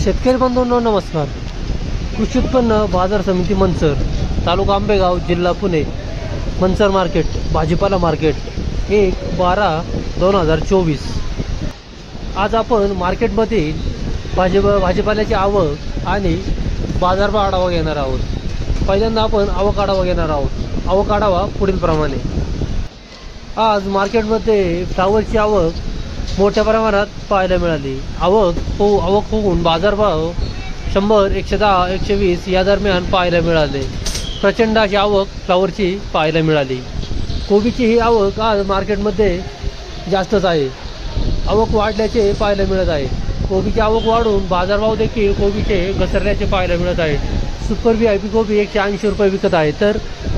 शेतकरी बंधूंनो नमस्कार. कृषी उत्पन्न बाजार समिती मंचर तालुका आंबेगाव जिल्हा पुणे मंचर मार्केट भाजीपाला मार्केट एक बारा दोन हजार चोवीस. आज आपण मार्केटमध्ये भाजी भाजीपाल्याची आवक आणि बाजारभाव आढावा घेणार आहोत. पहिल्यांदा आपण आवक आढावा घेणार आहोत. आवक आढावा पुढीलप्रमाणे. आज मार्केटमध्ये फ्लावरची आवक मोठ्या प्रमाणात पाहायला मिळाली. आवक हो आवक होऊन बाजारभाव शंभर एकशे दहा एकशे वीस या दरम्यान पाहायला मिळाले. प्रचंड अशी आवक फ्लावरची पाहायला मिळाली. कोबीची ही आवक आज मार्केटमध्ये जास्तच आहे. आवक वाढल्याचे पाहायला मिळत आहे. कोबीची आवक वाढून बाजारभाव देखील कोबीचे घसरल्याचे पाहायला मिळत आहे. सुपर व्ही आय पी कोबी एकशे ऐंशी रुपये विकत आहे. तर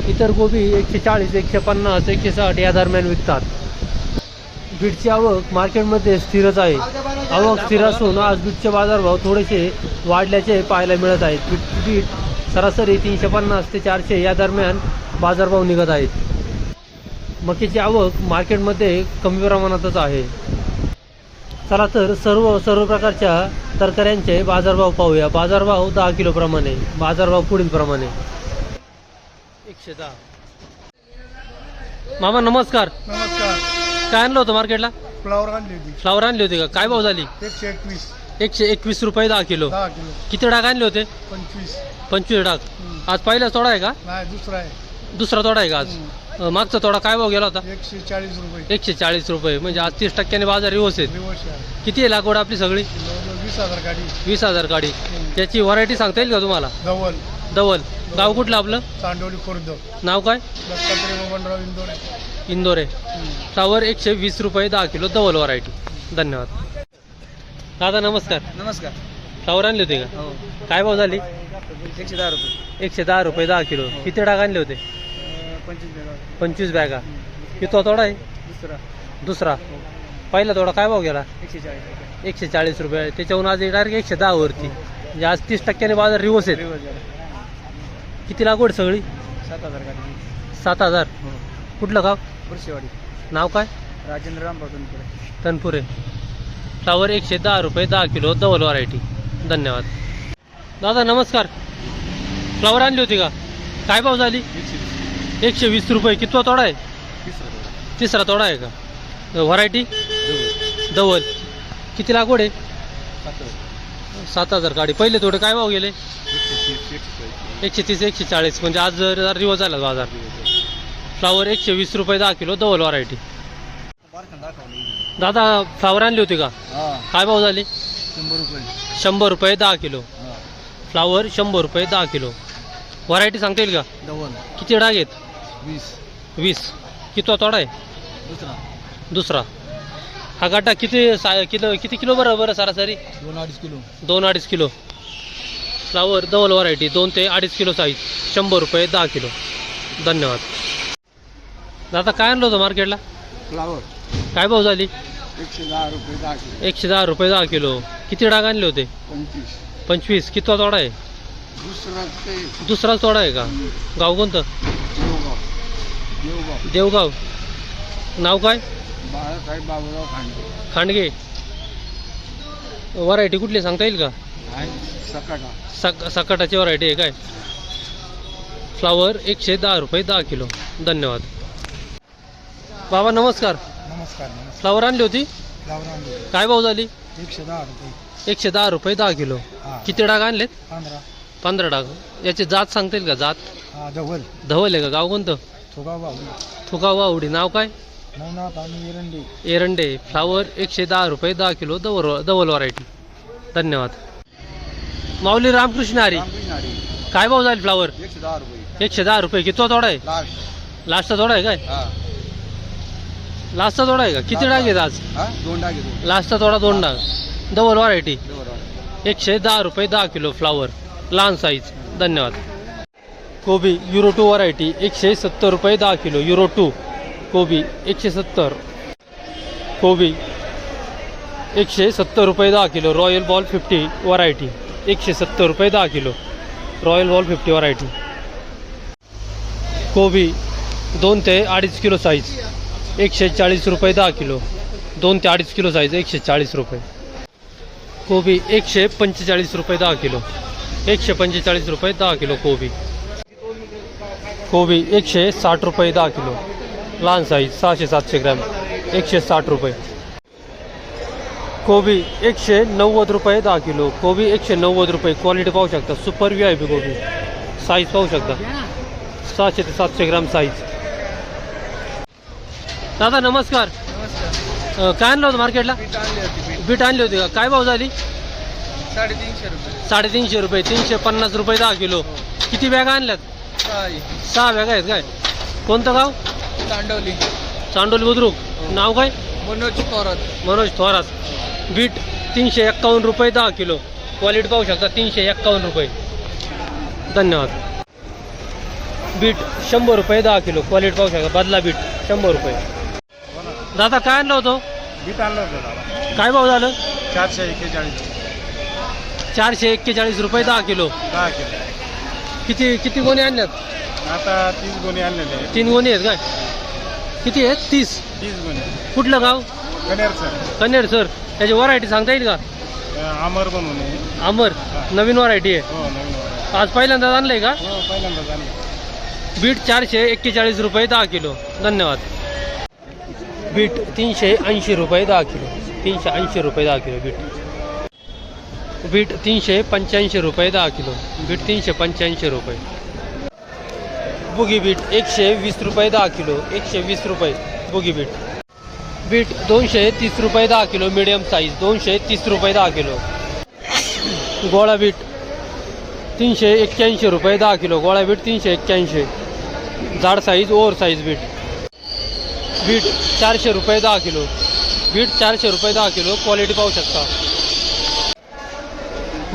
इतर कोबी एकशे चाळीस एकशे पन्नास एकशे साठ या दरम्यान विकतात. बीटची आवक मार्केटमध्ये स्थिरच आहे. आवक स्थिर असून आज बीटचे बाजारभाव थोडेसे वाढल्याचे पाहायला मिळत आहेत. बीट बीट सरासरी तीनशे पन्नास ते चारशे या दरम्यान बाजारभाव निघत आहेत. मकीची आवक मार्केटमध्ये कमी प्रमाणातच आहे. चला तर सर्व सर्व प्रकारच्या तरकाऱ्यांचे बाजारभाव पाहूया. बाजारभाव दहा किलोप्रमाणे बाजारभाव पुढील प्रमाणे. एकशे दहा. मामा नमस्कार. नमस्कार. काय आणलं होतं मार्केटला? फ्लावर आणली होती. फ्लावर आणली होती का? काय भाव झाली? एकशे एकवीस. एकशे एकवीस रुपये दहा किलो. दहा किलो. किती डाग आणले होते? पंचवीस. पंचवीस डाग. हम्म. आज पहिला तोडा आहे का? नाही दुसरा आहे. दुसरा तोडा आहे का आज. अं, मागचा तोडा काय भाव गेला होता? एकशे चाळीस रुपये. एकशे चाळीस रुपये. म्हणजे आज तीस टक्क्याने बाजार व्यवस्थित दिवस आहे. किती आहे लागवड आपली सगळी? जवळजवळ वीस हजार गाडी. वीस हजार गाडी. त्याची व्हरायटी सांगता येईल का तुम्हाला? धवल. दवल गाव कुठलं आपलं? चांडोली खुर्द. नाव काय? दत्तात्रय बबनराव इंदोरे. इंदोरे. फ्लावर एकशे वीस रुपये दहा किलो डबल व्हरायटी धन्यवाद. दादा नमस्कार. नमस्कार. फ्लावर आणले होते का? हो. काय भाव झाली? एकशे दहा रुपये. एकशे दहा रुपये दहा किलो. किती डाग आणले होते? पंचवीस पंचवीस बॅगा. किती तोडा आहे दुसरा. दुसरा. पहिला तोडा काय भाव गेला? एकशे चाळीस रुपये. एकशे चाळीस रुपये. त्याच्याहून आज डायरेक्ट एकशे दहा वरती. म्हणजे आज तीस टक्क्याने बाजार रिवर्स आहेत. किती लागवड सगळी? सात हजार गाडी सात हजार? कुठलं गाव? बुरशेवाडी नाव काय? राजेंद्र रामभाऊ तनपुरे. फ्लावर एकशे दहा रुपये दहा किलो डबल व्हरायटी धन्यवाद. दादा नमस्कार. फ्लावर आणली होती का? काय भाव झाली? एकशे वीस. रुपये. कितवा तोडा आहे? तिसरा तोडा आहे. का? व्हरायटी डबल किती लागवड आहे? सात हजार. गाडी. पहिले थोडे काय भाव गेले? एकशे तीस एकशे चाळीस. म्हणजे आज जर रिवर्स झाला बाजार. फ्लावर एकशे वीस रुपये दहा किलो डबल व्हरायटी दादा फ्लावर आणली होती का? काय भाव झाली? शंभर रुपये. शंभर रुपये दहा किलो. फ्लावर शंभर रुपये दहा किलो. व्हरायटी सांगता येईल का? डबल. किती डाग आहेत? वीस. वीस. कितवा तोडा आहे? दुसरा. दुसरा. हा गड्डा किती सा किलो किती किलो बरं बरं सरासरी? दोन अडीच किलो. दोन अडीच किलो. फ्लावर डबल व्हरायटी दोन ते अडीच किलो साईज शंभर रुपये दहा किलो. धन्यवाद. दादा काय आणलं होतं मार्केटला फ्लावर. काय भाव झाली? एकशे दहा रुपये दहा किलो. एकशे दहा रुपये दहा किलो. किती डाग आणले होते? पंचवीस. पंचवीस. कितवा तोडा आहे? दुसरा ते तोडा आहे का? गाव कोणतं? देवगाव. देवगाव. देवगाव. नाव काय? बाळासाहेब बाबूराव खांडे खांडगे. व्हरायटी कुठली सांगता येईल का? सक सकाटाची व्हरायटी आहे काय? फ्लावर एकशे दहा रुपये दहा किलो. धन्यवाद. बाबा नमस्कार. नमस्कार फ्लावर आणली होती? फ्लावर आणले काय भाव झाली? एकशे दहा रुपये. एकशे दहा रुपये दहा किलो. किती डाग आणलेत? पंधरा. पंधरा डाग. याची जात सांगता येईल का? जात? धवल. धवल आहे का? गाव कोणतं? थोगाव वावडी. नाव काय? एरंडे. एरंडे. फ्लावर एकशे दहा रुपये दहा किलो. डबल डबल व्हरायटी धन्यवाद. माऊली रामकृष्ण हरी. काय भाव झाली फ्लावर एकशे दहा रुपये. एकशे दहा रुपये. किती तोडा आहे? लास्ट लास्टचा तोडा आहे काय? हा. लास्टचा तोडा आहे का? किती डाग आहेत आज? हा? दोन डाग लास्टचा तोडा दोन डाग. डबल व्हरायटी बरोबर एकशे दहा रुपये दहा किलो फ्लावर लहान साईज धन्यवाद. कोबी युरो टू व्हरायटी एकशे सत्तर रुपये दहा किलो. युरो टू कोबी एकशे सत्तर. कोबी एकशे सत्तर रुपये दहा kilo. Royal ball fifty variety एकशे सत्तर रुपये दहा kilo. Royal wall fifty variety कोबी दोन ते अडीच किलो साईज एकशे चाळीस रुपये दहा किलो. दोन ते अडीच किलो साईज एकशे चाळीस रुपये. कोबी एकशे पंचेचाळीस रुपये दहा किलो. एकशे पंचेचाळीस रुपये दहा किलो कोबी. कोबी एकशे साठ रुपये दहा किलो. लहान साईज सहाशे सातशे ग्रॅम. एकशे साठ रुपये. कोबी एकशे नव्वद रुपये दहा किलो. कोबी एकशे नव्वद रुपये. क्वालिटी पाहू शकता. सुपर व्ही आय पी कोबी. साईज पाहू शकता. सहाशे ते सातशे ग्राम साईज दादा नमस्कार. काय आणलं होतं मार्केटला बीट आणली होती का? काय भाव झाली? साडेतीनशे रुपये. साडेतीनशे रुपये. तीनशे पन्नास रुपये दहा किलो. किती बॅगा आणल्यात? सहा बॅगा आहेत काय? कोणतं गाव? तांडवली चांडोली बुद्रुक. नाव काय? मनोज थोरात. मनोज थोरात. बीट तीनशे एक्कावन्न रुपये दहा किलो. क्वालिटी पाहू शकता तीनशे एक्कावन्न रुपये. धन्यवाद. बीट शंभर रुपये दहा किलो. क्वालिटी पाहू शकता बदला बीट शंभर रुपये. दादा काय आणलं होतं? बीट आणलं होतं दादा. काय भाव झालं? चारशे एक्केचाळीस. चारशे एक्केचाळीस रुपये दहा किलो. दहा किलो. किती किती गोणी आणल्यात? आता तीस गोणी आणलेले तीन गोणी आहेत काय? किती आहेत? तीस. तीस गोणी. कुठलं गाव? कनेर सर. कन्नेर सर. त्याची व्हरायटी सांगता येईल का? अमर बनवून आहे. अमर नवीन व्हरायटी आहे. हो नवीन वाला. आज पहिल्यांदाच आणलंय का? हो बीट चारशे एक्केचाळीस रुपये दहा किलो. धन्यवाद. बीट तीनशे ऐंशी रुपये दहा किलो. तीनशे ऐंशी रुपये दहा किलो बीट. बीट तीनशे पंच्याऐंशी रुपये दहा किलो. बीट तीनशे पंच्याऐंशी रुपये. बुगी बीट एकशे वीस रुपये दहा किलो. एकशे वीस रुपये बुगी बीट. बीट दोनशे तीस रुपये दहा किलो मिडियम साईज दोनशे तीस रुपये दहा किलो. गोळा बीट तीनशे एक्क्याऐंशी रुपये दहा किलो गोळा बीट तीनशे एक्क्याऐंशी. जाड size over size beet. Beet चारशे रुपये दहा किलो. बीट चारशे रुपये दहा किलो क्वालिटी पाहू शकता.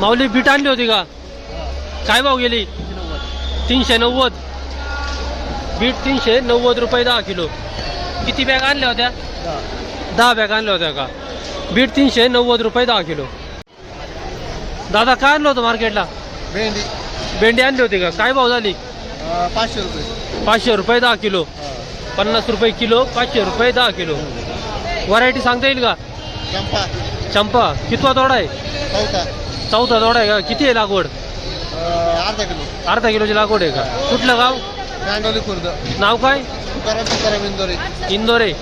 माऊली बीट आणली होती का? काय भाव गेली? तीनशे नव्वद. बीट तीनशे नव्वद रुपये दहा किलो. किती बॅग आणल्या होत्या? दहा बॅग आणल्या होत्या का? बीट तीनशे नव्वद रुपये दहा किलो. दादा काय आणलं होतं मार्केटला? भेंडी. भेंडी आणली होती का? काय भाव झाली? पाचशे रुपये. पाचशे रुपये दहा किलो. पन्नास रुपये किलो पाचशे रुपये दहा किलो. व्हरायटी सांगता येईल का? चंपा. चंपा. कितवा तोडा आहे? चौथा. चौथा तोडा आहे का? किती आहे लागवड? अर्धा किलो. अर्धा किलोची लागवड आहे का? कुठलं गाव? कांडवली खुर्द. नाव काय? तुकाराम तुकाराम इंदोरे. इंदोरे.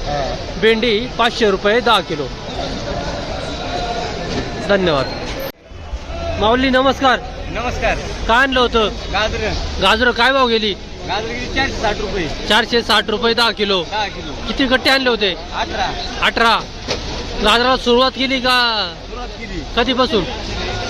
भेंडी पाचशे रुपये दहा किलो. धन्यवाद. माऊली नमस्कार. नमस्कार. काय आणलं होतं? गाजर. गाजरं काय भाव गेली? गाजर किती? चारशे साठ रुपये. चारशे साठ रुपये दहा किलो. दहा किलो. किती गट्टे आणले होते? अठरा. अठरा. गाजराला सुरुवात केली का? सुरुवात केली. कधीपासून?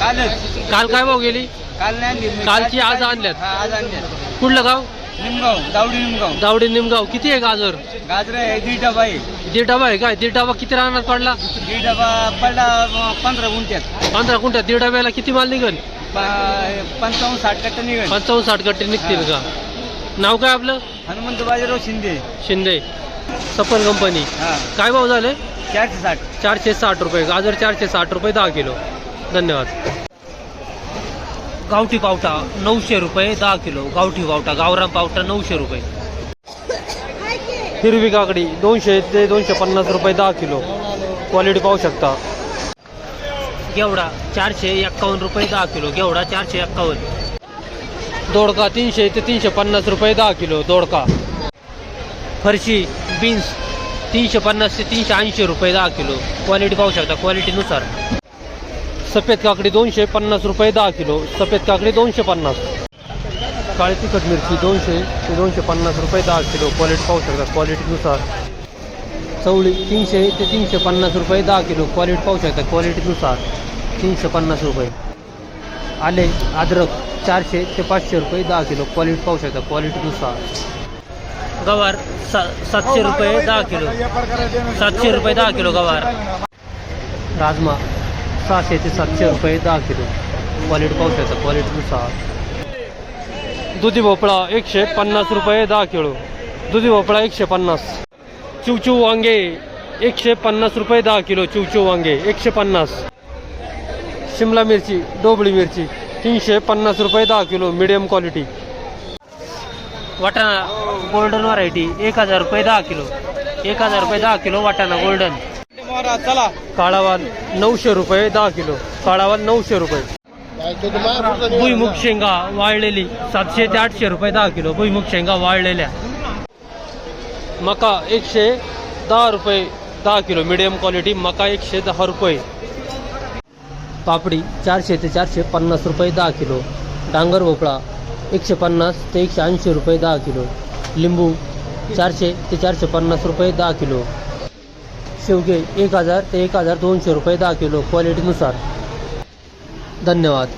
कालच. काल काय भाव गेली? काल नाही आणली. कालची आज आणल्यात. हा, आज आणल्यात. कुठलं गाव? निमगाव दावडी निमगाव. दावडी निमगाव. किती आहे गाजर? गाजर आहे दीड डबा आहे. दीड डबा आहे काय? दीड डबा किती रानात पडला? दीड डबा पडला पंधरा गुंठ्यात. पंधरा कुंट्यात दीड डब्याला किती माल निघेल? प- पंचावन्न साठ कट्टा निघेल. पंचावन्न साठ गट्टे निघतील का? नाव काय आपलं? हनुमंत बाजीराव शिंदे. शिंदे. सफल कंपनी हा. काय भाव झाले? चारशे साठ. चारशे साठ रुपये. गाजर चारशे साठ रुपये दहा किलो. धन्यवाद. गावठी पावटा नऊशे रुपये दहा किलो गावठी पावटा गावरान पावटा नऊशे रुपये. हिरवी काकडी दोनशे ते दोनशे पन्नास रुपये दहा किलो. क्वालिटी पाहू शकता. गेवडा चारशे एक्कावन्न रुपये दहा किलो. गेवडा चारशे एक्कावन्न. दोडका तीनशे ते तीनशे पन्नास रुपये दहा किलो. दोडका. फरशी बीन्स तीनशे पन्नास ते तीनशे ऐंशी रुपये दहा किलो. क्वालिटी पाहू शकता. क्वालिटीनुसार. सफेद काकडी दोनशे पन्नास रुपये दहा किलो सफेद काकडी दोनशे पन्नास. काळी तिखट मिरची दोनशे ते दोनशे पन्नास रुपये दहा किलो क्वालिटी पाहू शकता क्वालिटीनुसार चवळी तीनशे ते तीनशे पन्नास रुपये दहा किलो क्वालिटी पाहू शकता क्वालिटीनुसार तीनशे पन्नास रुपये. आले अद्रक चारशे ते पाचशे रुपये दहा किलो क्वालिटी पाहू शकता क्वालिटीनुसार गवार सा सातशे रुपये दहा किलो. सातशे रुपये दहा किलो गवार. राजमा सहाशे ते सातशे रुपये दहा किलो. क्वालिटी पाहू शकता क्वालिटीनुसार दुधी भोपळा एकशे पन्नास रुपये दहा किलो. दुधी भोपळा एकशे पन्नास. चिवचिव वांगे एकशे पन्नास रुपये दहा किलो. चिवचिव वांगे एकशे पन्नास. शिमला मिरची डोबळी मिरची तीनशे पन्नास रुपये दहा किलो. मिडियम क्वालिटी वाटाणा गोल्डन व्हरायटी एक हजार रुपये दहा किलो. एक हजार रुपये दहा किलो वाटाणा गोल्डन काळावाल नऊशे रुपये दहा किलो. काळावाल नऊशे रुपये. भुईमुग शेंगा वाळलेली सातशे ते आठशे रुपये दहा किलो. भुईमुग शेंगा वाळलेल्या. मका एकशे दहा रुपये दहा किलो. मिडियम क्वालिटी मका एकशे दहा रुपये. पापडी चारशे ते चारशे पन्नास रुपये दहा किलो. डांगर भोपळा एकशे पन्नास ते एकशे ऐंशी रुपये दहा किलो. लिंबू चारशे ते चारशे पन्नास रुपये दहा किलो. शेवगे एक हजार ते एक हजार दोनशे रुपये दहा किलो क्वालिटीनुसार धन्यवाद.